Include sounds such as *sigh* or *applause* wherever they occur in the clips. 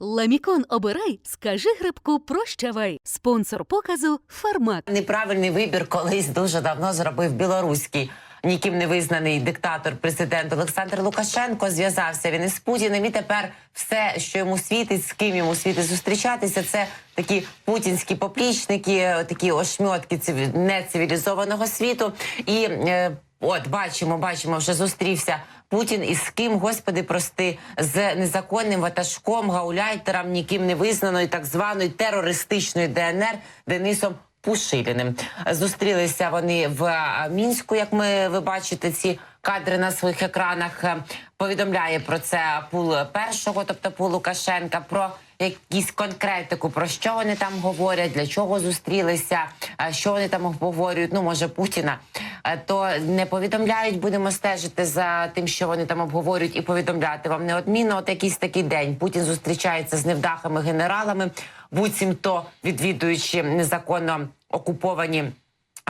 Ламікон обирай, скажи грибку прощавай. Спонсор показу Фармак. Неправильний вибір колись дуже давно зробив білоруський. Ніким не визнаний диктатор, президент Олександр Лукашенко зв'язався він із Путіним. І тепер все, що йому світить, з ким йому світить зустрічатися, це такі путінські поплічники, такі ошмьотки циві- нецивілізованого світу. І е, от бачимо, бачимо, вже зустрівся Путін із ким, господи, прости, з незаконним ватажком, гауляйтером, ніким не визнаною так званої терористичної ДНР Денисом Пушиліним. Зустрілися вони в мінську. Як ми ви бачите, ці кадри на своїх екранах Е, повідомляє про це пул першого, тобто пул Лукашенка, про якісь конкретику, про що вони там говорять, для чого зустрілися, е, що вони там обговорюють. Ну може Путіна. Е, То не повідомляють, будемо стежити за тим, що вони там обговорюють, і повідомляти вам неодмінно. От якийсь такий день Путін зустрічається з невдахами генералами, буцімто відвідуючи незаконно окуповані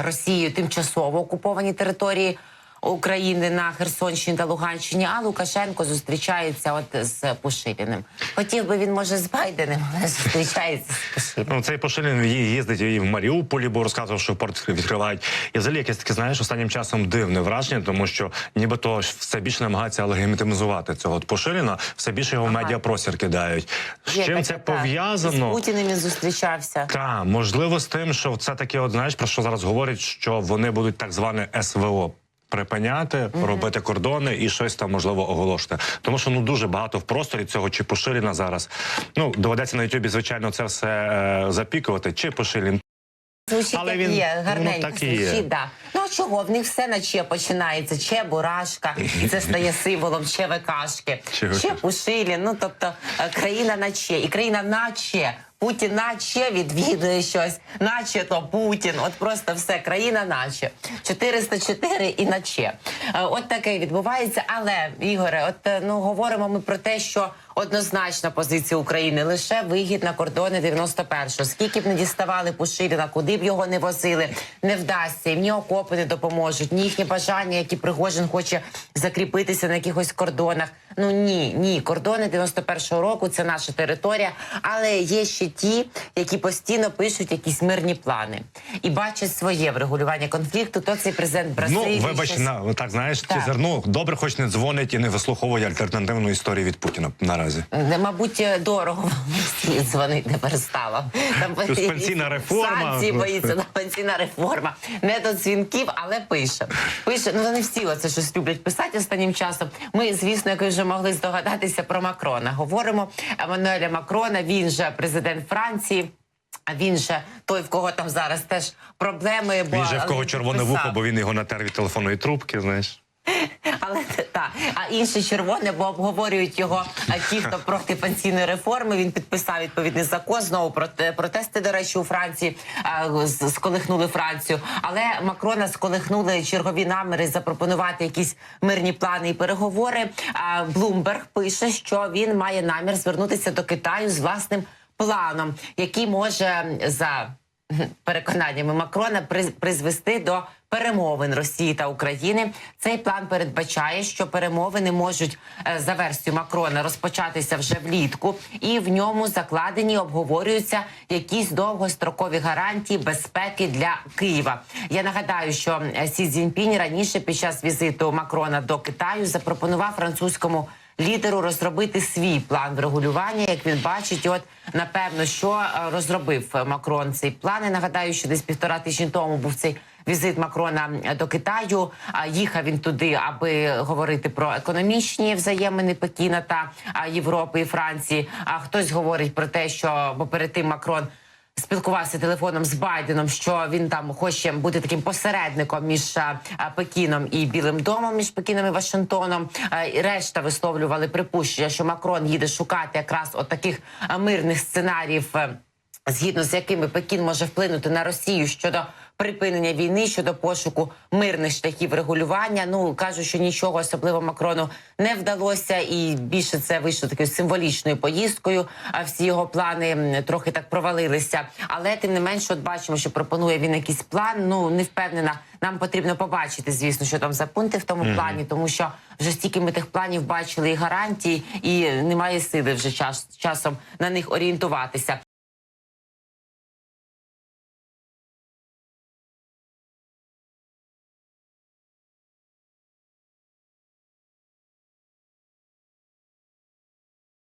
Росією тимчасово окуповані території. України на Херсонщині та Луганщині, а Лукашенко зустрічається от з Пушиліним. Хотів би він може з Байденим, але *laughs* зустрічається з Пушиліним. Ну, цей Пошилін ї- їздить і в Маріуполі, бо розказував, що порт відкривають. І взагалі якесь таке, знаєш, останнім часом дивне враження, тому що нібито все більше намагаються легітимізувати цього от Пошиліна, все більше його Ага. медіапростір кидають. З Є чим таке, це так. пов'язано? З Путіним він зустрічався. Та можливо з тим, що це таке, от знаєш, про що зараз говорять, що вони будуть так зване СВО. Припиняти, робити кордони і щось там можливо оголошувати. Тому що ну дуже багато в просторі цього чи Пошиліна зараз. Ну доведеться на Ютубі, звичайно, це все е, запікувати. Чи Пошилін Звучить Але як він, є, ну, гарненько так і є. да. Ну а чого? В них все на че починається. Че бурашка, і це стає *laughs* символом ЧВКшки. ЧВК. Че Пушилін, ну тобто е, країна на че. І країна наче. Путін наче відвідує щось, наче то Путін. От просто все, країна наче. 404 і наче. Е, От таке відбувається. Але, Ігоре, от е, ну говоримо ми про те, що однозначна позиція України лише вихід на кордони 91-го. Скільки б не діставали Пушиліна, куди б його не возили, не вдасться. І ні окопи не допоможуть, ні їхні бажання, які Пригожин хоче закріпитися на якихось кордонах. Ну ні, ні, кордони 91-го року це наша територія. Але є ще ті, які постійно пишуть якісь мирні плани і бачать своє врегулювання конфлікту. То цей президент Бразилії. Ну, вибач, щось- на так знаєш, Так. Цезар, ну добре, хоч не дзвонить і не вислуховує альтернативну історію від Путіна наразі. Не, мабуть, дорого вам *laughs* слід дзвонити тепер стало. Там пенсійна реформа. Санкції боїться на пенсійна реформа. Не до дзвінків, але пише. Пише, ну не всі це щось люблять писати останнім часом. Ми, звісно, як ви вже могли здогадатися про Макрона. Говоримо Еммануеля Макрона. Він же президент Франції. А він же той, в кого там зараз теж проблеми. Бо Він же в кого червоне вухо, бо він його натер від телефонної трубки. Знаєш, Але та а інше червоне, бо обговорюють його ті, хто проти пенсійної реформи. Він підписав відповідний закон. Знову проте протести, до речі, у Франції сколихнули Францію. Але Макрона сколихнули чергові наміри запропонувати якісь мирні плани і переговори. Блумберг пише, що він має намір звернутися до Китаю з власним планом, який може за переконаннями Макрона приз- призвести до перемовин Росії та України. Цей план передбачає, що перемовини можуть е, за версією Макрона розпочатися вже влітку, і в ньому закладені обговорюються якісь довгострокові гарантії безпеки для Києва. Я нагадаю, що е, Сі Цзіньпінь раніше під час візиту Макрона до Китаю запропонував французькому лідеру розробити свій план врегулювання, як він бачить. От напевно, що е, розробив Макрон цей план. Я нагадаю, що десь півтора тижні тому був цей візит Макрона е, до Китаю. Їхав він туди, аби говорити про економічні взаємини Пекіна та Європи і Франції. А хтось говорить про те, що бо перед тим Макрон. Спілкувався телефоном з Байденом, що він там хоче бути таким посередником між а, а, Пекіном і Білим домом, між Пекіном і Вашингтоном. І решта висловлювали припущення, що Макрон їде шукати якраз от таких мирних сценаріїв. е, Згідно з якими Пекін може вплинути на Росію щодо припинення війни, щодо пошуку мирних шляхів регулювання. Ну кажуть, що нічого особливо Макрону не вдалося, і більше це вийшло такою символічною поїздкою. А всі його плани трохи так провалилися. Але тим не менше, от бачимо, що пропонує він якийсь план. Ну не впевнена. Нам потрібно побачити, звісно, що там за пункти в тому плані, тому що вже стільки ми тих планів бачили і гарантій, і немає сили вже час часом на них орієнтуватися.